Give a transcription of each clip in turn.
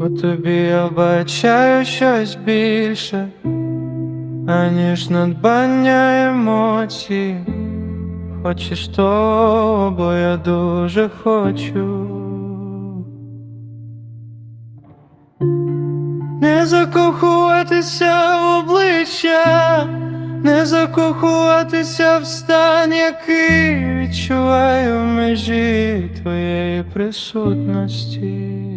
У тобі я бачаю щось більше, аніж надбання емоцій. Хочеш того, бо я дуже хочу. Не закохуватися в обличчя, не закохуватися в стан, який відчуваю в межі твоєї присутності.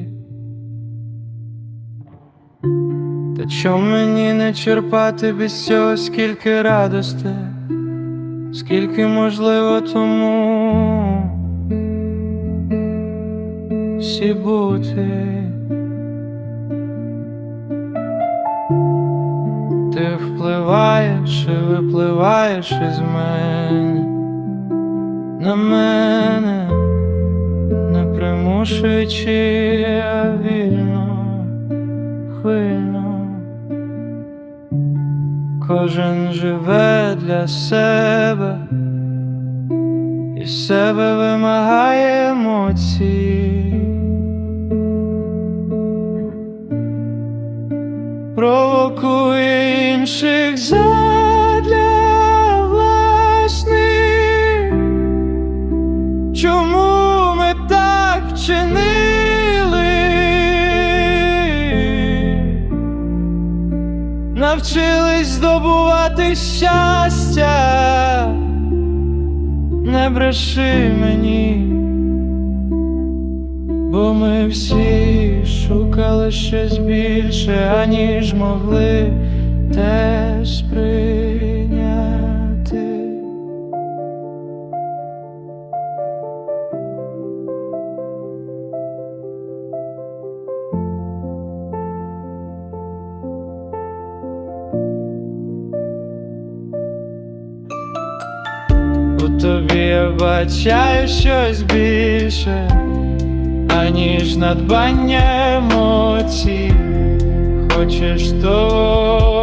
Чом мені не черпати без цього скільки радости, скільки можливо тому всі бути. Ти впливаєш і випливаєш із мене на мене, не примушуючи, а вільно, хвильно. Кожен живе для себе і себе вимагає емоцій. провокує інших задля власних. Чому ми так вчинили? Навчились здобувати щастя, не бреши мені. Бо ми всі шукали щось більше, аніж могли те сприйняти. Тобі я бачаю щось більше аніж надбання емоцій. Хочеш того,